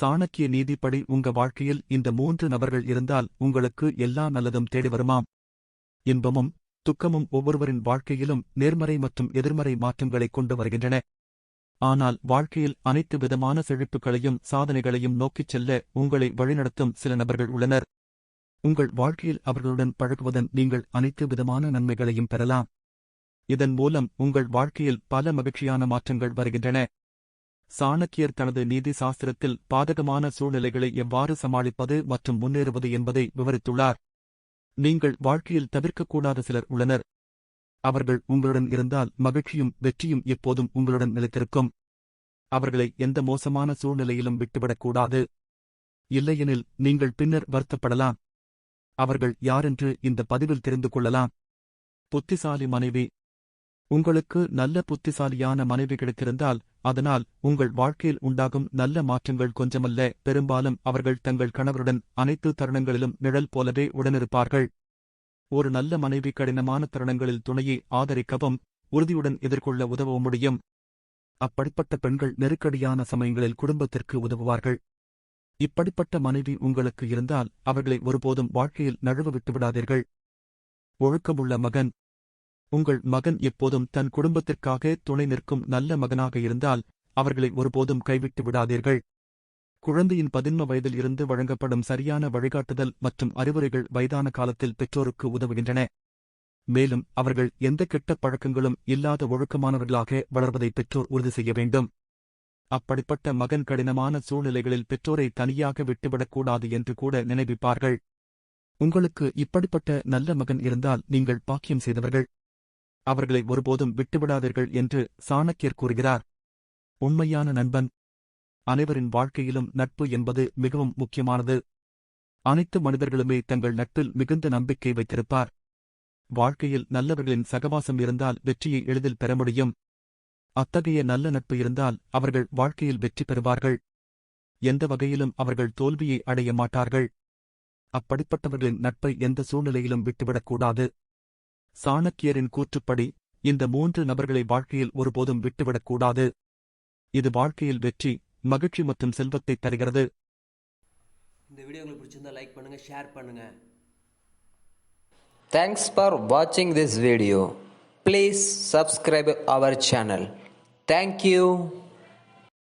சாணக்கிய நீதிப்படி உங்க வாழ்க்கையில் இந்த மூன்று நபர்கள் இருந்தால் உங்களுக்கு எல்லா நல்லதும் தேடி வருமாம். இன்பமும் துக்கமும் ஒவ்வொருவரின் வாழ்க்கையிலும் நேர்மறை மற்றும் எதிர்மறை மாற்றங்களை கொண்டு வருகின்றன. ஆனால் வாழ்க்கையில் அனைத்து விதமான செழிப்புகளையும் சாதனைகளையும் நோக்கிச் செல்ல உங்களை வழிநடத்தும் சில நபர்கள் உள்ளனர். உங்கள் வாழ்க்கையில் அவர்களுடன் பழகுவதன் நீங்கள் அனைத்து விதமான நன்மைகளையும் பெறலாம். இதன் மூலம் உங்கள் வாழ்க்கையில் பல மகிழ்ச்சியான மாற்றங்கள் வருகின்றன. சாணக்கியர் தனது நீதி சாஸ்திரத்தில் பாதகமான சூழ்நிலைகளை எவ்வாறு சமாளிப்பது மற்றும் முன்னேறுவது என்பதை விவரித்துள்ளார். நீங்கள் வாழ்க்கையில் தவிர்க்கக்கூடாத சிலர் உள்ளனர். அவர்கள் உங்களுடன் இருந்தால் மகிழ்ச்சியும் வெற்றியும் எப்போதும் உங்களுடன் நிலைத்திருக்கும். அவர்களை எந்த மோசமான சூழ்நிலையிலும் விட்டுவிடக்கூடாது. இல்லையெனில் நீங்கள் பின்னர் வருத்தப்படலாம். அவர்கள் யாரென்று இந்த பதிவில் தெரிந்து கொள்ளலாம். புத்திசாலி மனைவி உங்களுக்கு நல்ல புத்திசாலியான மனைவி கிடைத்திருந்தால் அதனால் உங்கள் வாழ்க்கையில் உண்டாகும் நல்ல மாற்றங்கள் கொஞ்சமல்ல. பெரும்பாலும் அவர்கள் தங்கள் கணவருடன் அனைத்து தருணங்களிலும் நிழல் போலவே உடனிருப்பார்கள். ஒரு நல்ல மனைவி கடினமான தருணங்களில் துணையை ஆதரிக்கவும் உறுதியுடன் எதிர்கொள்ள உதவ முடியும். அப்படிப்பட்ட பெண்கள் நெருக்கடியான சமயங்களில் குடும்பத்திற்கு உதவுவார்கள். இப்படிப்பட்ட மனைவி உங்களுக்கு இருந்தால் அவர்களை ஒருபோதும் வாழ்க்கையில் நழுவ விட்டுவிடாதீர்கள். ஒழுக்கமுள்ள மகன் உங்கள் மகன் எப்போதும் தன் குடும்பத்திற்காக துணை நிற்கும் நல்ல மகனாக இருந்தால் அவர்களை ஒருபோதும் கைவிட்டு விடாதீர்கள். குழந்தையின் பதின்ம வயதில் இருந்து வழங்கப்படும் சரியான வழிகாட்டுதல் மற்றும் அறிவுரைகள் வயதான காலத்தில் பெற்றோருக்கு உதவுகின்றன. மேலும் அவர்கள் எந்த கெட்ட பழக்கங்களும் இல்லாத ஒழுக்கமானவர்களாக வளர்வதை பெற்றோர் உறுதி செய்ய வேண்டும். அப்படிப்பட்ட மகன் கடினமான சூழ்நிலைகளில் பெற்றோரை தனியாக விட்டுவிடக்கூடாது என்று கூட நினைவிப்பார்கள். உங்களுக்கு இப்படிப்பட்ட நல்ல மகன் இருந்தால் நீங்கள் பாக்கியம் செய்தவர்கள். அவர்களை ஒருபோதும் விட்டுவிடாதீர்கள் என்று சாணக்கியர் கூறுகிறார். உண்மையான நண்பன். அனைவரின் வாழ்க்கையிலும் நட்பு என்பது மிகவும் முக்கியமானது. அனைத்து மனிதர்களுமே தங்கள் நட்பில் மிகுந்த நம்பிக்கை வைத்திருப்பார். வாழ்க்கையில் நல்லவர்களின் சகவாசம் இருந்தால் வெற்றியை எளிதில் பெற முடியும். அத்தகைய நல்ல நட்பு இருந்தால் அவர்கள் வாழ்க்கையில் வெற்றி பெறுவார்கள். எந்த வகையிலும் அவர்கள் தோல்வியை அடைய மாட்டார்கள். அப்படிப்பட்டவர்களின் நட்பை எந்த சூழ்நிலையிலும் விட்டுவிடக்கூடாது. சாணக்கியரின் கூற்றுப்படி இந்த மூன்று நபர்களை வாழ்க்கையில் ஒருபோதும் விட்டுவிடக்கூடாது இது வாழ்க்கையில் வெற்றி மகிழ்ச்சி மற்றும் செல்வத்தை தருகிறது இந்த வீடியோ உங்களுக்கு பிடிச்சிருந்தா லைக் பண்ணுங்க ஷேர் பண்ணுங்க Thanks for watching this video. Please subscribe our channel. Thank you.